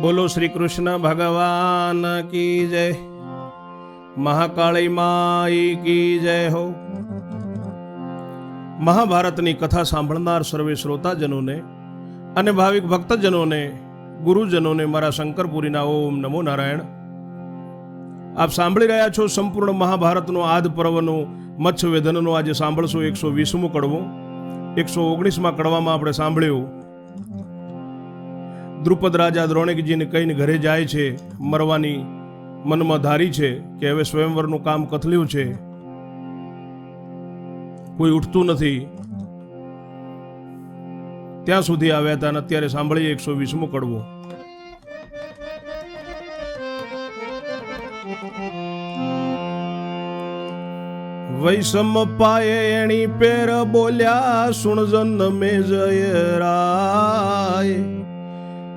બોલો શ્રી કૃષ્ણ ભગવાન કી જય. મહાકાળી માઈ કી જય હો. મહાભારતની કથા સાંભળનાર સર્વે શ્રોતાજનોને અને ભાવિક ભક્તજનોને, ગુરુજનોને મારા શંકરપુરીના ઓમ નમો નારાયણ. આપ સાંભળી રહ્યા છો સંપૂર્ણ મહાભારતનો આદ મચ્છ વેધનનો આજે સાંભળશો એકસો વીસમું કડવું. એકસો ઓગણીસમાં કડવામાં આપણે સાંભળ્યું દ્રુપદ રાજા દ્રોણિકજીને કહીને ઘરે જાય છે, મરવાની મનમાં ધારી છે કે હવે સ્વયંવરનું કામ કથલ્યું છે. કોઈ ઉઠતું નથી. ત્યાં સુધી આવ્યા હતા અને અત્યારે સાંભળીએ એકસો વીસમું કડવું. વૈષમ પાયે એણી પેર બોલ્યા, સુણજન મે રાય.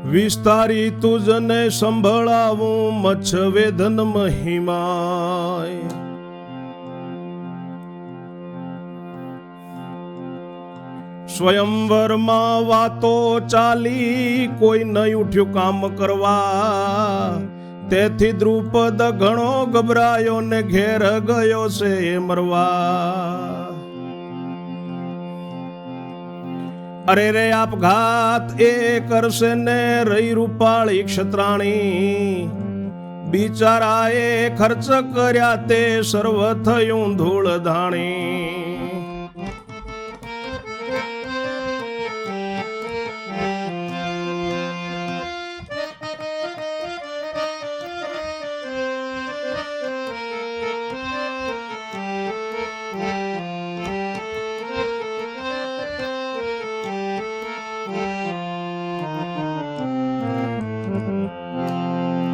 વિસ્તારી તુજને સંભળાવું મચ્છ વેદન મહિમાય. સ્વયંવરમાં વાતો ચાલી, કોઈ નહીં ઉઠ્યું કામ કરવા. તેથી દ્રુપદ ઘણો ગભરાયો ને ઘેર ગયો છે મરવા. અરે રે આપઘાત એ કરશે ને રહી રૂપાળી ક્ષત્રાણી. બિચારાએ ખર્ચ કર્યા તે સર્વ થયું ધૂળ ધાણી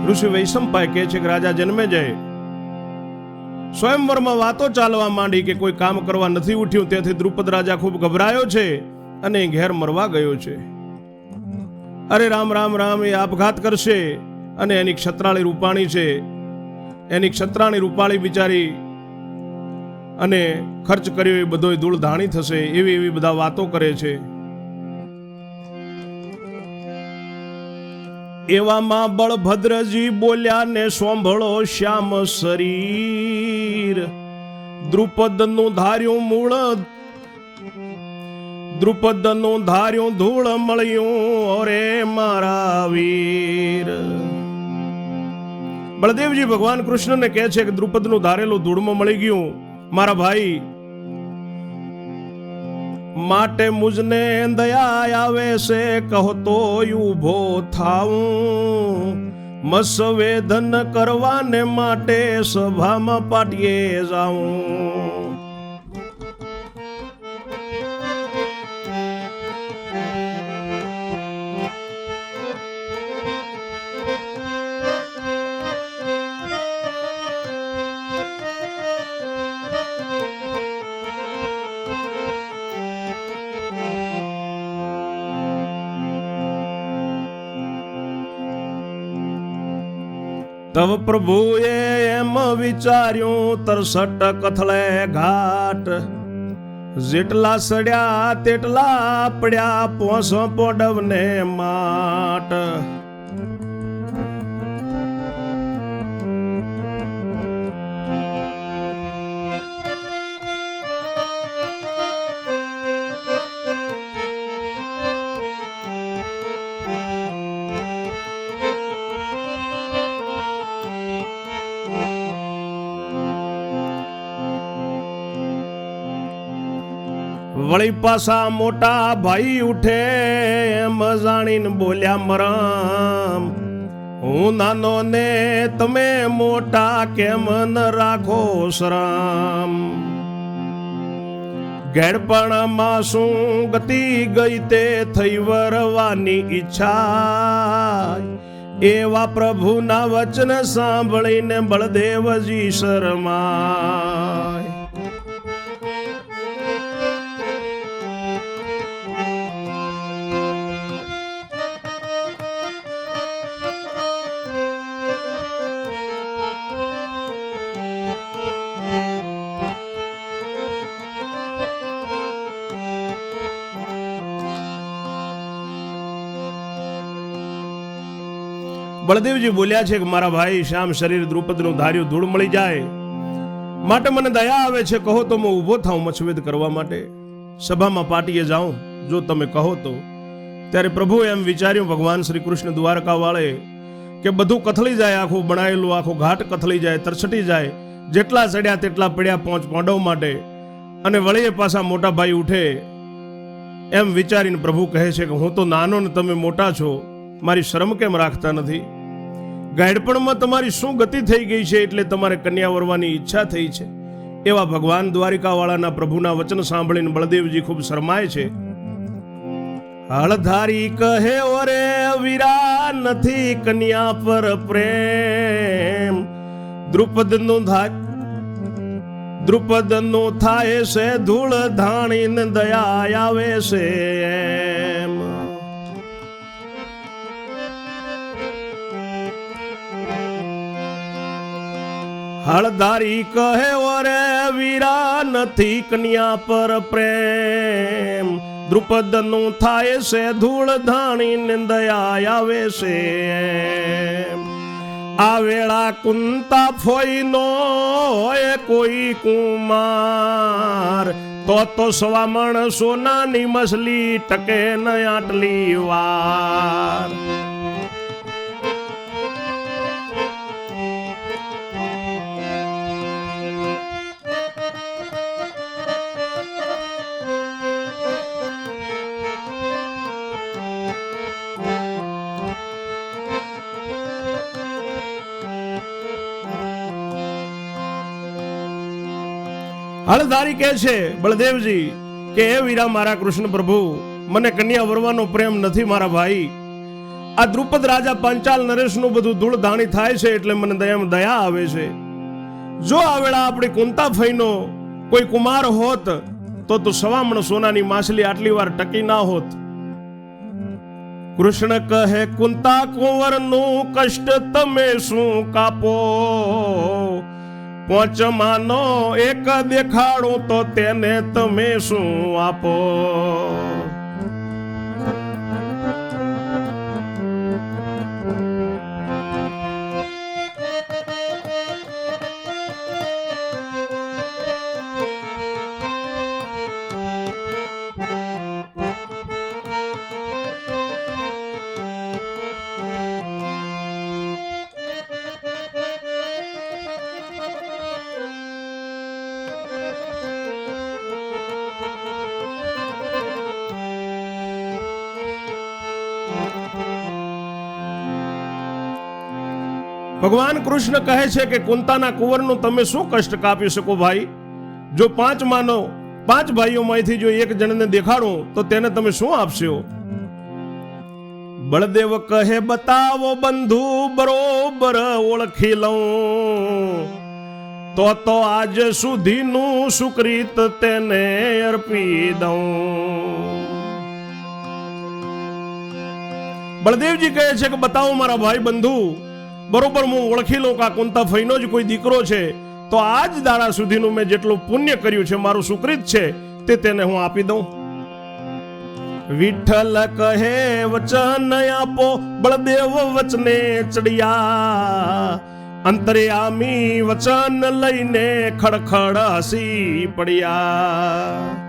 ઋષિ વૈશંપાય કહે છે કે રાજા જન્મે જાય. સ્વયંવરમાં વાતો ચાલવા માંડી કે કોઈ કામ કરવા નથી ઉઠ્યું, તેથી દ્રુપદ રાજા ખૂબ ગભરાયો છે અને ઘેર મરવા ગયો છે. અરે રામ રામ રામ, એ આપઘાત કરશે અને એની ક્ષત્રાળી રૂપાણી છે. એની ક્ષત્રાણી રૂપાળી બિચારી અને ખર્ચ કર્યો એ બધો ધૂળ ધાણી થશે, એવી એવી બધા વાતો કરે છે. એવામાં બળભદ્રજી બોલ્યા ને સોંભળો શ્યામ શરીર. દ્રુપદનું ધાર્યું મૂળ, દ્રુપદનું ધાર્યું ધૂળ મળ્યું અરે મારા વીર. બળદેવજી ભગવાન કૃષ્ણને કહે છે કે દ્રુપદનું ધારેલું ધૂળમાં મળી ગયું. મારા ભાઈ માટે મુજને દયા આવે છે, કહો તો ઊભો થાઉં. મસવેદન કરવાને માટે સભામાં પાટીએ જાઉં. તવ પ્રભુએ એમ વિચાર્યું તરસટ કથળે ઘાટ. જેટલા સડ્યા તેટલા પડ્યા પોસો પોડવને માટ. વળી પાછા મોટા ભાઈ ઉઠે એમ જાણીને બોલ્યા, મરામ, હું નાનો ને તમે મોટા કેમ ન રાખો શરામ ઘેડપણમાં શું ગતિ ગઈ તે થઈ વરવાની ઈચ્છા? એવા પ્રભુના વચન સાંભળીને બળદેવજી શરમાય. બળદેવજી બોલ્યા છે કે મારા ભાઈ શ્યામ શરીર દ્રુપદનું ધાર્યું ધૂળ મળી જાય. માટે મને દયા આવે છે, કહો તો હું ઊભો થાઉં મચ્છવેદ કરવા માટે. સભામાં પાટીએ જાઉં, જો તમે કહો તો. ત્યારે પ્રભુ એમ વિચાર્યું, ભગવાન શ્રી કૃષ્ણ દ્વારકાવાળે, કે બધું કથળી જાય, આખું બનાયેલું, આખું ઘાટ કથળી જાય, તરછટી જાય, જેટલા ચડ્યા તેટલા પડ્યા પહોંચ પાંડવ માટે. અને વળીએ પાછા મોટા ભાઈ ઉઠે. એમ વિચારીને પ્રભુ કહે છે કે હું તો નાનો ને તમે મોટા છો, મારી શરમ કેમ રાખતા નથી? ગાયડપણમાં તમારી શું ગતિ થઈ ગઈ છે એટલે તમારે કન્યા વરવાની ઈચ્છા થઈ છે? એવા ભગવાન દ્વારિકાવાળાના પ્રભુના વચન સાંભળીને બળદેવજી ખૂબ શરમાય છે. હળધારી કહે, ઓરે વીરા નથી કન્યા પર પ્રેમ. દ્રુપદનું ધા, દ્રુપદનું થાય છે ધૂળ ધાણીને દયા આવે છે. હળધારી કહે, ઓરે વીરા નથી કન્યા પર પ્રેમ. દ્રુપદનું થાય છે, ધૂળ ધાણી દયા આવે છે. આ વેળા કુંતા ફોઈનો હોય કોઈ કુમાર. તો તો સ્વામણ સોનાની મછલી ટકે ન આટલી વાર. હળધારી કહે છે, બળદેવજી, કે હે વીરા મારા કૃષ્ણ પ્રભુ, મને કન્યા વરવાનો પ્રેમ નથી મારા ભાઈ. આ દ્રુપદ રાજા પાંચાલ નરેશનું બધું ધૂળ ધાણી થાય છે એટલે મને દયામાં દયા આવે છે. જો આ વેળા આપણી કુંતા ફઈનો કોઈ કુમાર હોત, તો તો સવામણ સોનાની માછલી આટલી વાર ટકી ના હોત. કૃષ્ણ કહે, કુંતા કુંવરનું કષ્ટ તમે શું કાપો? પોચમાનો એક દેખાડું તો તેને તમે શું આપો? ભગવાન કૃષ્ણ કહે છે કે કુંતાના કુંવરનું તમે શું કષ્ટ કાપી શકો ભાઈ? જો પાંચ માનો, પાંચ ભાઈઓમાંથી જો એક જણને દેખાડું, તો તેને તમે શું આપશો? બળદેવ કહે, બતાવો બંધુ, બરોબર ઓળખી લઉં. તો તો આજ સુધીનું સુકૃત તેને અર્પી દઉં. બળદેવજી કહે છે કે, બતાવો મારા ભાઈ બંધુ બરોબર હું ઓળખી લઉં કે આ કુંતા ફઈનો જ કોઈ દીકરો છે, તો આ જ દાડા સુધીનું મેં જેટલું પુણ્ય કર્યું છે, મારું સુકૃત છે, તે તેને હું આપી દઉં. વિઠ્ઠલ કહે, વચન આપો, બળદેવ વચને ચડિયા. અંતર્યામી વચન લઈને ખડખડ હસી પડ્યા.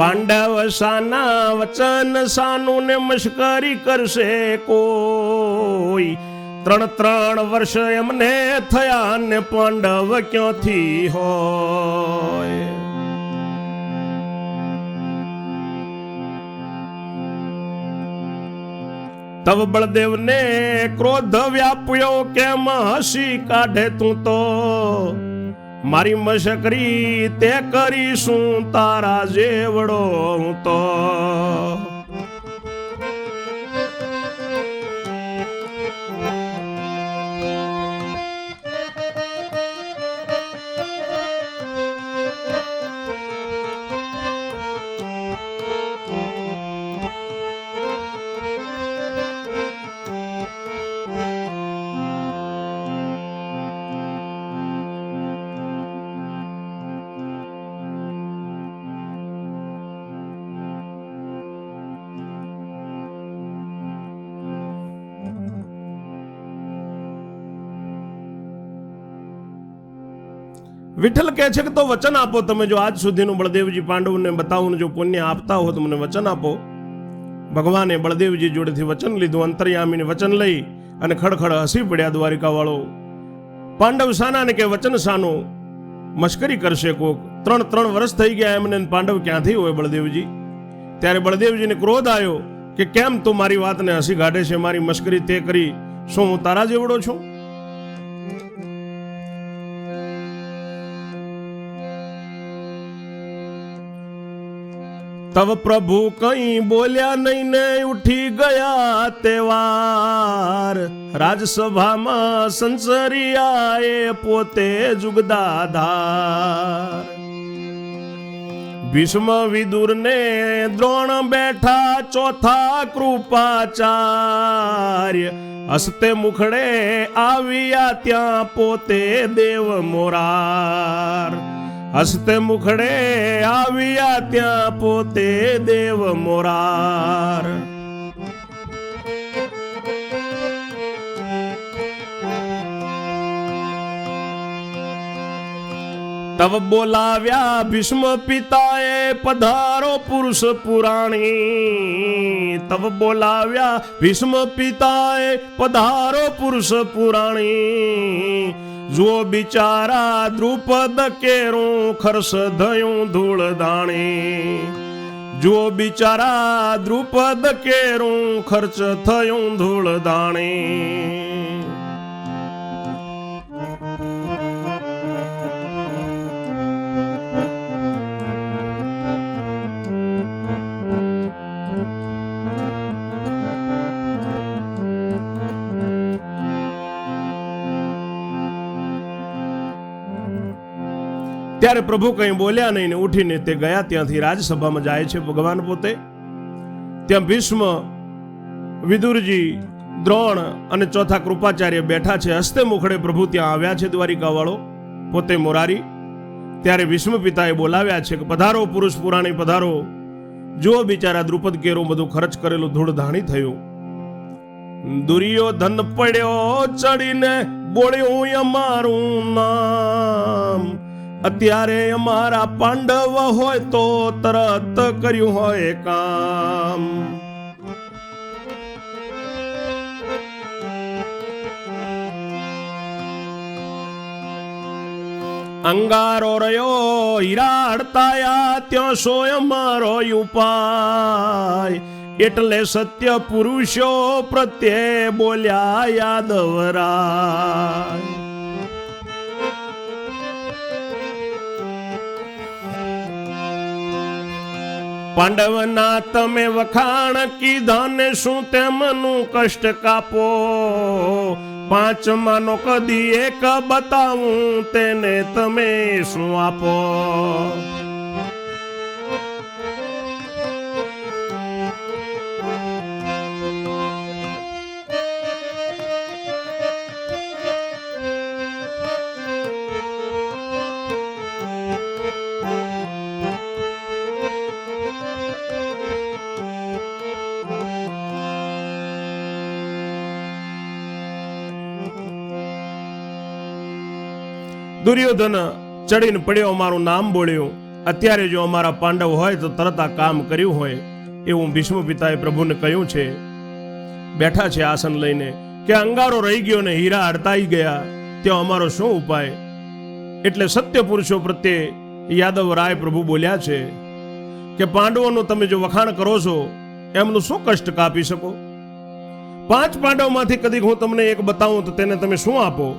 પાંડવ સાના વચન સાનું ને મશ્કરી કરશે કોઈ. ત્રણ ત્રણ વર્ષ એમને થયા ને પાંડવ ક્યાંથી હોય? તવ બળદેવ ને ક્રોધ વ્યાપ્યો, કેમ હસી કાઢે તું તો? મારી મશકરી તે કરીશું તારા જેવડો હું તો. વિઠ્ઠલ કહે છે કે તો વચન આપો તમે જો આજ સુધીનું બળદેવજી પાંડવને બતાવું જો પુણ્ય આપતા હો તો મને વચન આપો. ભગવાને બળદેવજી જોડેથી વચન લીધું, અંતર્યામીને વચન લઈ અને ખડખડ હસી પડ્યા દ્વારિકા વાળો પાંડવ સાનાને કે વચન સાનું, મશ્કરી કરશે કોક. ત્રણ ત્રણ વર્ષ થઈ ગયા એમને પાંડવ ક્યાંથી હોય બળદેવજી? ત્યારે બળદેવજીને ક્રોધ આવ્યો કે કેમ તું મારી વાતને હસી કાઢે છે? મારી મશ્કરી તે કરી. શું હું તારા જેવડો છું? તવ પ્રભુ કઈ બોલ્યા નહીં ને ઉઠી ગયા તેવાર રાજસભામાં સંસરિયાએ પોતે જુગદાધાર ભીષ્મ વિદુર ને દ્રોણ બેઠા ચોથા કૃપાચાર્ય. હસ્તે મુખડે આવ્યા ત્યાં પોતે દેવ મોરાર. હસ્તે મુખડે આવ્યા ત્યાં પોતે દેવ મોરાર. તવ બોલાવ્યા ભીષ્મ પિતાએ, પધારો પુરુષ પુરાણી. તવ બોલાવ્યા ભીષ્મ પિતાએ, પધારો પુરુષ પુરાણી. જુઓ બિચારા દ્રુપદ કેરું ખર્ષ ધયું ધૂળ દાણી જો બિચારા દ્રુપદ કેરું ખર્ચ થયું ધૂળ દાણી ત્યારે પ્રભુ કંઈ બોલ્યા નહીં ને ઉઠીને તે ગયા. ત્યાંથી રાજસભામાં જાય છે ભગવાન પોતે. ત્યાં ભીષ્મ, વિદુરજી, દ્રોણ અને ચોથા કૃપાચાર્ય બેઠા છે. હસ્તે મુખડે પ્રભુ ત્યાં આવ્યા છે દ્વારિકાવાળો, પોતે મોરારી. ત્યારે ભીષ્મ પિતાએ બોલાવ્યા છે કે પધારો પુરુષ પુરાણી, પધારો. જુઓ બિચારા દ્રુપદ કેરો બધું ખર્ચ કરેલું ધૂળ ધાણી થયું દુર્યોધન પડ્યો ચડીને બોળ્યું અમારું નામ. અત્યારે અમારા પાંડવ હોય તો તરત કર્યું હોય કામ. અંગારો રહ્યો હિરાડતાયા ત્યાં સોય મારો ઉપાય. એટલે સત્ય પુરુષો પ્રત્યે બોલ્યા યાદવરાય. પાંડવના તમે વખાણ કીધા ને શું તેમનું કષ્ટ કાપો? પાંચમાનો કદી એક બતાવું, તેને તમે શું આપો? દુર્યોધન ચડીને પડ્યો અમારું નામ બોલ્યું. અત્યારે જો અમારા પાંડવ હોય તો તરત આ કામ કર્યું હોય, એવું ભીષ્મ પિતાએ પ્રભુને કહ્યું છે. બેઠા છે આસન લઈને, કે અંગારો રહી ગયો ને હીરા અડતાઈ ગયા, ત્યાં અમારો શું ઉપાય? એટલે સત્ય પુરુષો પ્રત્યે યાદવ રાય પ્રભુ બોલ્યા છે, કે પાંડવોનું તમે જો વખાણ કરો છો, એમનું શું કષ્ટ કાપી શકો? પાંચ પાંડવમાંથી કદીક હું તમને એક બતાવું તો તેને તમે શું આપો?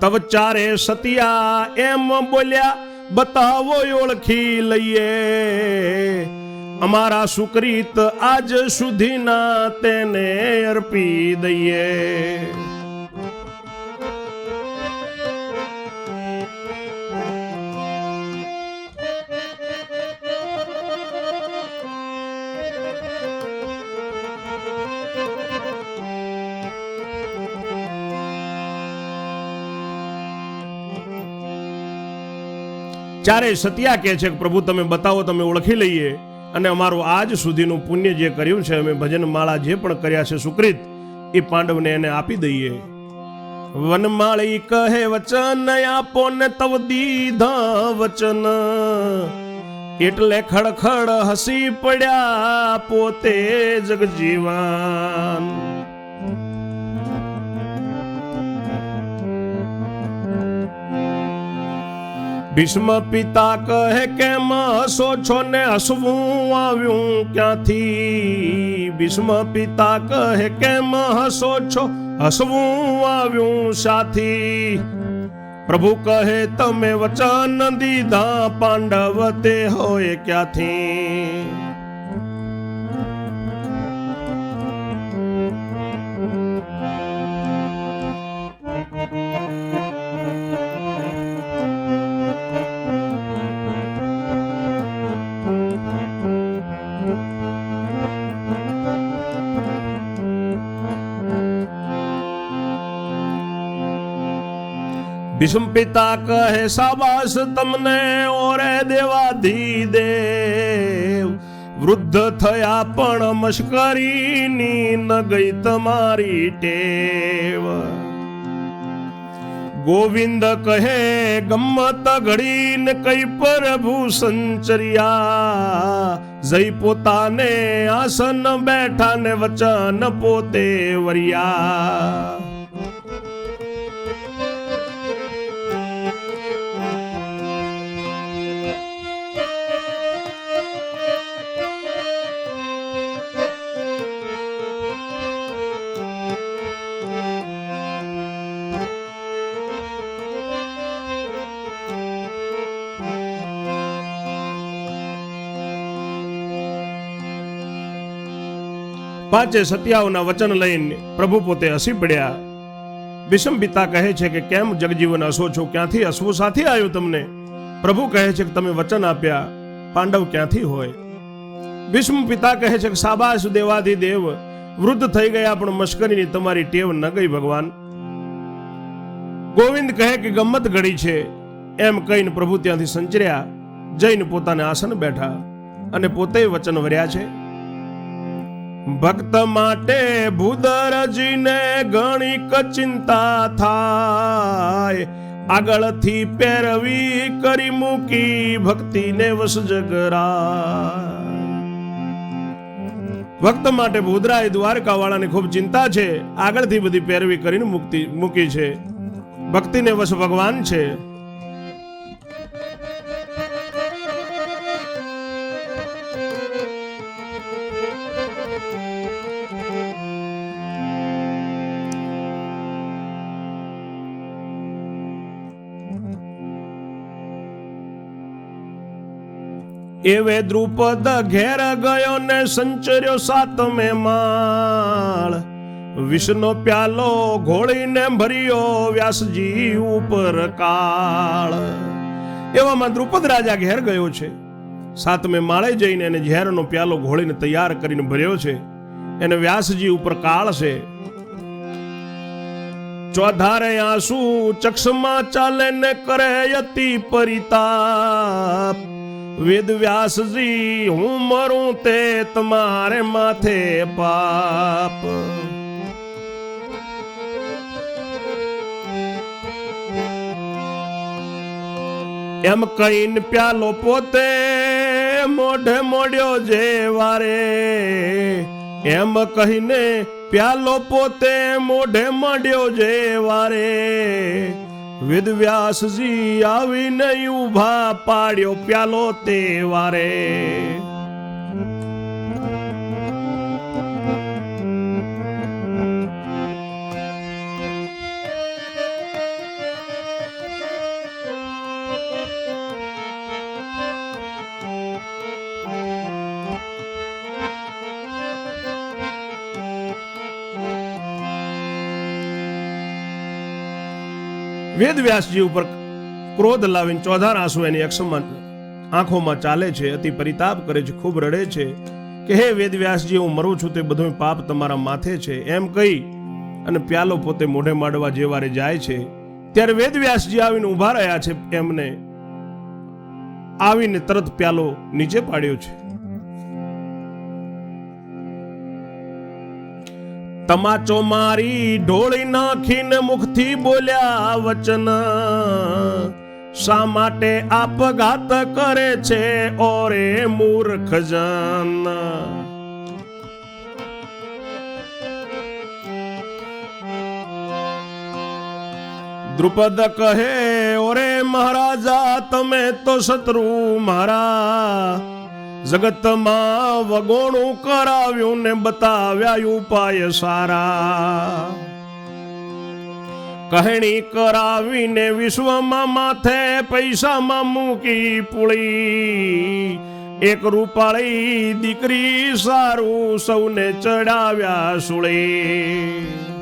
તવ ચારે સતિયા એમ બોલ્યા, બતાવો ઓળખી લઈએ. અમારા સુકરીત આજ સુધીના તેને અર્પી દઈએ. ચારે સત્યા કહે છે કે, પ્રભુ, તમે બતાવો, તમે ઓળખી લઈએ. અને અમારું આજ સુધીનું પુણ્ય જે કર્યું છે, અમે ભજન માળા જે પણ કર્યા છે સુકૃત, એ પાંડવને એને આપી દઈએ. વનમાળી કહે, વચન આપો ને તવ દીધા વચન. એટલે ખડખડ હસી પડ્યા પોતે જગજીવન ભીષ્મ પિતા કહે, કેમ હસો છો ને હસવું આવ્યું ક્યાંથી? ભીષ્મ પિતા કહે, કેમ હસો છો? હસવું આવ્યું સાથી પ્રભુ કહે, તમે વચન દીધા, પાંડવ તે હોય ક્યાંથી? ભીષ્મ પિતા કહે સાબાસ તમને, ઓરે દેવાધી દેવ વૃદ્ધ થયા પણ મશ્કરીની ન ગઈ તમારી ટેવ. ગોવિંદ કહે, ગમ્મત ઘડીને કઈ પ્રભુ સંચર્યા? જઈ પોતાને આસન બેઠા ને વચન પોતે વર્યા. પાંચે સત્યાઓના વચન લઈને પ્રભુ પોતે હસી પડ્યા. વિષમ પિતા કહે છે કે, કેમ જગજીવન હસો છો? ક્યાંથી હસવું? સાથી આવ્યું તમને? પ્રભુ કહે છે કે, તમે વચન આપ્યા. પાંડવ ક્યાંથી હોય? વિષ્ણુ પિતા કહે છે કે સાબાસ દેવાધી દેવ વૃદ્ધ થઈ ગયા, પણ મશ્કરીની તમારી ટેવ ન ગઈ ભગવાન. ગોવિંદ કહે કે, ગમ્મત ઘડી છે. એમ કહીને પ્રભુ ત્યાંથી સંચર્યા, જઈને પોતાને આસન બેઠા અને પોતે વચન વર્યા છે. ભક્ત માટે ભૂદરજીને ઘણી ચિંતા થાય. આગળથી પેરવી કરી મૂકી ભક્તિને વસ ભક્ત માટે ભૂદરાય દ્વારકા વાળાને ખૂબ ચિંતા છે. આગળથી બધી પેરવી કરીને મુક્તિ મૂકી છે. ભક્તિને વસ ભગવાન છે. એવે દ્રુપદ ઘેર ગયો ને સંચર્યો સાતમે માળ. વિષ્ણુ પ્યાલો ઘોળીને ભર્યો વ્યાસજી ઉપર કાળ. એવામાં દ્રુપદ રાજા ઘેર ગયો છે. સાતમે માળે જઈને એને ઝેરનો પ્યાલો ઘોળીને તૈયાર કરીને ભર્યો છે. એને વ્યાસજી ઉપર કાળ છે. ચોધારે આંસુ ચક્ષમાં ચાલે ને કરે યતિ પરિતાપ. વેદ વ્યાસજી, હું મરું તે તમારે માથે પાપ. એમ કહીને પ્યાલો પોતે મોઢે મોડ્યો જે વારે. એમ કહીને પ્યાલો પોતે મોઢે મોડ્યો જે વારે. વેદ વ્યાસજી આવીને ઊભા પાડ્યો પ્યાલો તે વારે. વેદ વ્યાસજી ઉપર ક્રોધ લાવીને ચોધાર આંસુ એની અક્ષમાં આંખોમાં ચાલે છે, અતિ પરિતાપ કરે છે, ખૂબ રડે છે કે, હે વેદ વ્યાસજી, હું મરું છું, તે બધું પાપ તમારા માથે છે. એમ કહી અને પ્યાલો પોતે મોઢે માંડવા જે વારે જાય છે. ત્યારે વેદ વ્યાસજી આવીને ઊભા રહ્યા છે એમને, આવીને તરત પ્યાલો નીચે પાડ્યો છે. તમાચો મારી ઢોળી નાખીને મુખથી બોલ્યા, વચન શા માટે આપઘાત કરે છે ઓરે મૂર્ખ જન? દ્રુપદ કહે, ઓરે મહારાજા, તમે તો શત્રુ મારા જગતમાં વગોણું કરાવ્યું ને બતાવ્યા ઉપાય સારા. કહેણી કરાવીને વિશ્વમાં માથે પૈસામાં મૂકી પુળી. એક રૂપાળી દીકરી સારું સૌને ચડાવ્યા સુળી.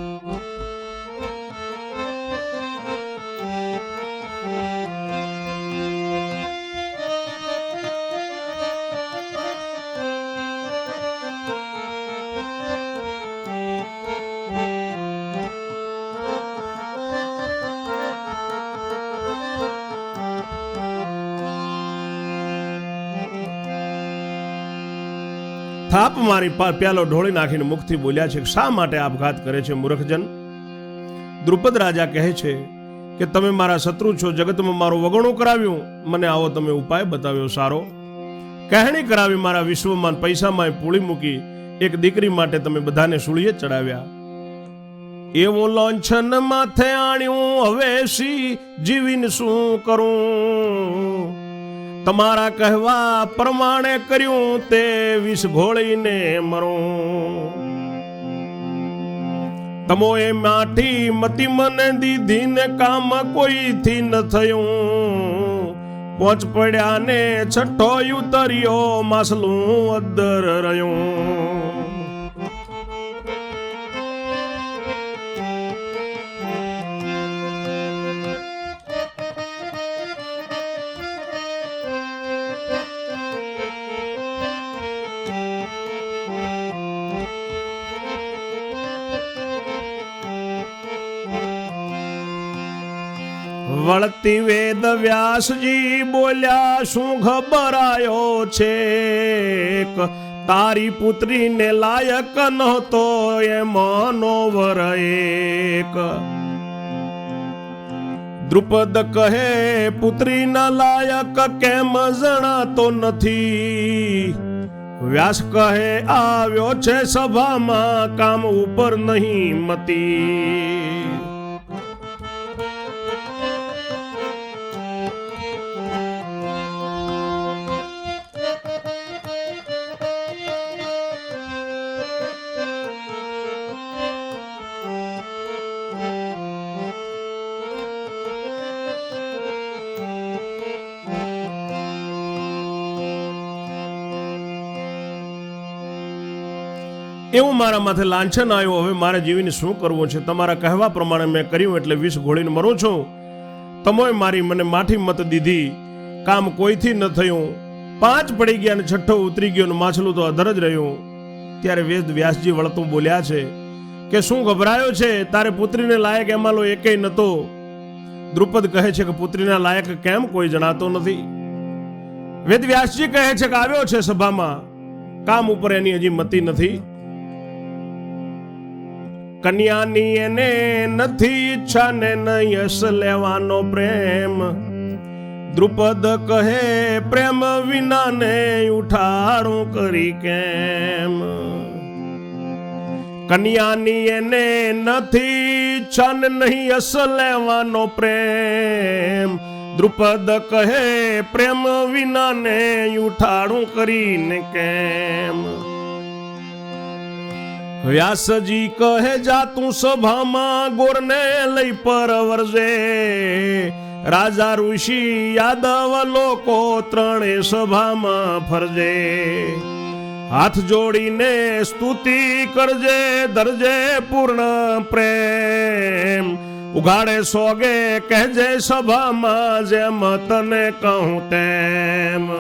થાપ મારી પ્યાલો ઢોળી નાખીને મુખથી બોલ્યા છે શા માટે આપઘાત કરે છે મૂર્ખજન? દ્રુપદ રાજા કહે છે કે તમે મારા શત્રુ છો, જગતમાં મારું વગણું કરાવ્યું. મને આવો તમે ઉપાય બતાવ્યો, સારો. કહેણી કરાવી મારા વિશ્વમાં પૈસામાં પૂળી મૂકી એક દીકરી માટે તમે બધાને સૂળીએ ચડાવ્યા. એવો લોંછન માથે આણ્યું, હવે સી જીવીને શું કરું? તમારા કહેવા પ્રમાણે કર્યું તે વિષ ઘોળીને મરું. તમો એ માઠી મતી મને દીધી ને કામ કોઈથી ન થયું. પોચ પડ્યા ને છઠ્ઠો ઉતર્યો માસલું અદર રહ્યું. વળતી વેદ વ્યાસજી બોલ્યા, શું ઘબરાયો છે તારી પુત્રીને લાયક નહોતો એ મનોવર એક. દ્રુપદ કહે, પુત્રીના લાયક કેમ જણાતો નથી? વ્યાસ કહે, આવ્યો છે સભામાં, કામ ઉપર નહીં મતી. એવું મારા માથે લાંછન આવ્યું, હવે મારે જીવીને શું કરવું છે? તમારા કહેવા પ્રમાણે મેં કર્યું એટલે વિષ ઘોળીને મરું છું. તમોય મારી મને માઠી મત દીધી. કામ કોઈથી ન થયું. પાંચ પડી ગયા અને છઠ્ઠો ઉતરી ગયો અને માછલું તો અધર જ રહ્યું. ત્યારે વેદ વ્યાસજી વળતું બોલ્યા છે કે શું ગભરાયો છે? તારે પુત્રીને લાયક એમાં લો એકેય નતો દ્રુપદ કહે છે કે પુત્રીના લાયક કેમ કોઈ જણાતો નથી? વેદ વ્યાસજી કહે છે કે આવ્યો છે સભામાં. કામ ઉપર એની હજી મતી નથી. કન્યાની એને નથી ઈચ્છા ને યશ લેવાનો પ્રેમ. દ્રુપદ કહે, પ્રેમ વિના ને ઉઠાડું કરી કેમ? કન્યાની એને નથી છન નહીં અસ લેવાનો પ્રેમ. દ્રુપદ કહે, પ્રેમ વિના ને ઉઠાડું કરીને કેમ? વ્યાસજી કહે, જા તું સભામાં ગોરને લઈ પરવરજે. રાજા ઋષિ યાદવ લોકો ત્રણે સભામાં ફરજે. હાથ જોડીને સ્તુતિ કરજે, દરજે પૂર્ણ પ્રેમ. ઉઘાડે સોગે, કહેજે, સભામાં જેમ તને કહું તેમ.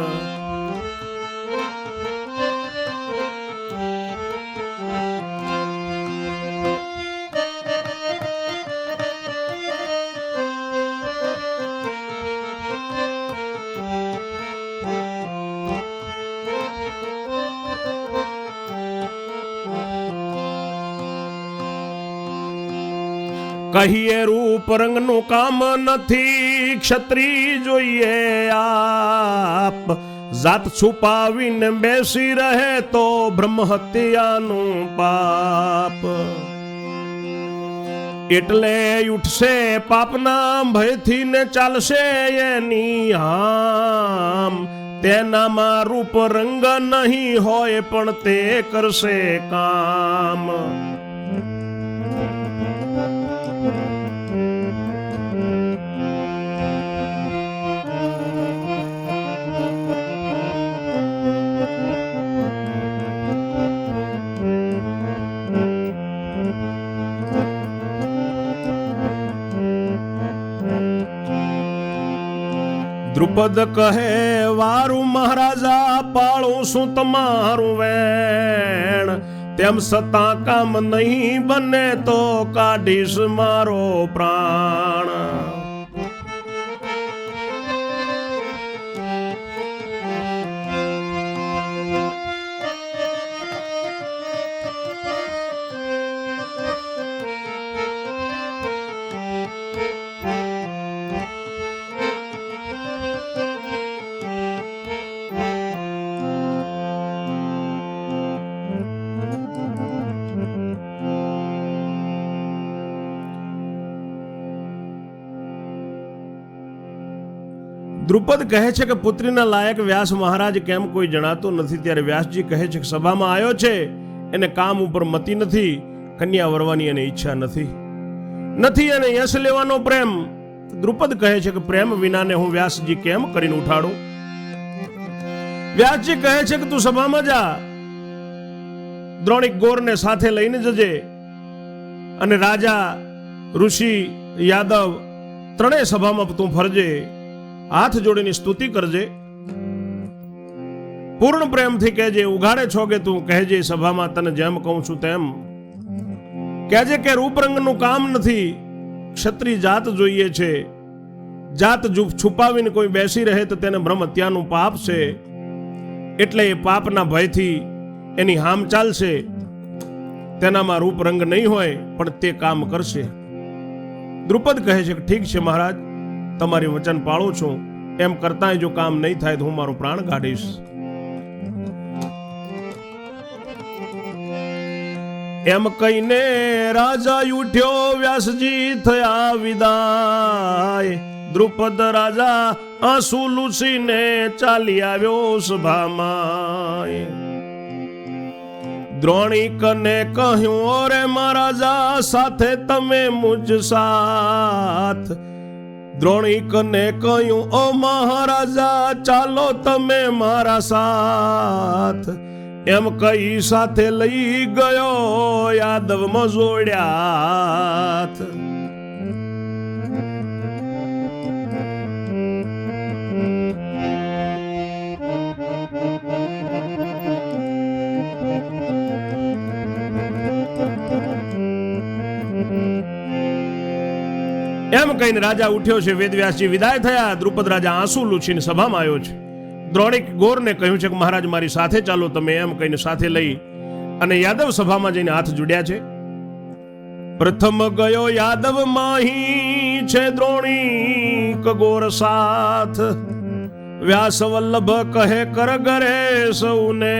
કહીએ રૂપ રંગનું કામ નથી, ક્ષત્રિય જોઈએ આપ. જાત છુપાવીને બેસી રહે તો બ્રહ્મ હત્યાનું પાપ. એટલે ઉઠશે પાપના ભયથી ને ચાલશે એની હામ તેનામાં રૂપ રંગ નહીં હોય, પણ તે કરશે કામ. દ્રુપદ કહે, વારું મહારાજા, પાળું શું તમારું વેણ? તેમ છતાં કામ નહીં બને તો કાઢીશ મારો પ્રાણ. દ્રુપદ કહે છે કે પુત્રીના લાયક વ્યાસ મહારાજ કેમ કોઈ જણાતો નથી? ત્યારે વ્યાસજી કહે છે કે સભામાં આવ્યો છે, એને કામ ઉપર મતી નથી, કન્યા વરવાની એને ઈચ્છા નથી. નથી અને યશ લેવાનો પ્રેમ. દ્રુપદ કહે છે કે પ્રેમ વિનાને હું વ્યાસજી કેમ કરીને ઉઠાડું? વ્યાસજી કહે છે કે તું સભામાં જા. દ્રોણિક ગોરને સાથે લઈને જજે. અને રાજા ઋષિ યાદવ ત્રણેય સભામાં તું ફરજે. હાથ જોડીની સ્તુતિ કરજે. પૂર્ણ પ્રેમથી કહેજે, ઉઘાડે છો કે તું? કહેજે સભામાં, તને જેમ કહું છું તેમ. કહેજે કે રૂપરંગનું કામ નથી, ક્ષત્રિય જાત જોઈએ છે. જાત છુપાવીને કોઈ બેસી રહે તો તેને બ્રહ્મ હત્યાનું પાપ છે. એટલે એ પાપના ભયથી એની હામ ચાલશે. તેનામાં રૂપ રંગ નહીં હોય, પણ તે કામ કરશે. દ્રુપદ કહે છે કે, ઠીક છે મહારાજ તમારી વચન પાળું છું. એમ કરતાંય જો કામ નહીં થાય તો હું મારું પ્રાણ કાઢીશ. એમ કહીને રાજા ઉઠ્યો, વ્યાસજી, થયા વિદાય. દ્રુપદ રાજા આંસુ લૂસીને ચાલી આવ્યો સભામાં. દ્રોણિકને કહ્યું, ઓરે મહારાજા, સાથે તમે મુજ સાથ. દ્રોણિકને કહ્યું, ઓ મહારાજા, ચાલો તમે મારા સાથ. એમ કઈ સાથે લઈ ગયો યાદવ મજોડ્યા કહીને રાજા ઉઠ્યો છે. વેદવ્યાસજી વિદાય થયા. દ્રુપદ રાજા આંસુ લૂછીને સભામાં આવ્યો છે. દ્રોણિક ગોરને કહ્યું છે કે, મહારાજ, મારી સાથે ચાલો. તમે એમ કહીને સાથે લઈ અને યાદવ સભામાં જઈને હાથ જોડ્યા છે. પ્રથમ ગયો યાદવ માહી છે દ્રોણિક ગોર સાથ. વ્યાસ વલ્લભ કહે, કર ગરે સૌને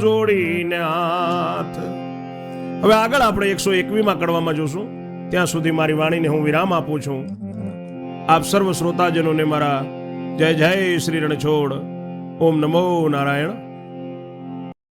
જોડીને હાથ. હવે આગળ આપણે એકસો એકવીમાં કડવામાં જોશું. ત્યાં સુધી મારી વાણીને હું વિરામ આપું છું. આપ સર્વ શ્રોતાજનોને મારા જય જય શ્રી રણછોડ. ઓમ નમો નારાયણ.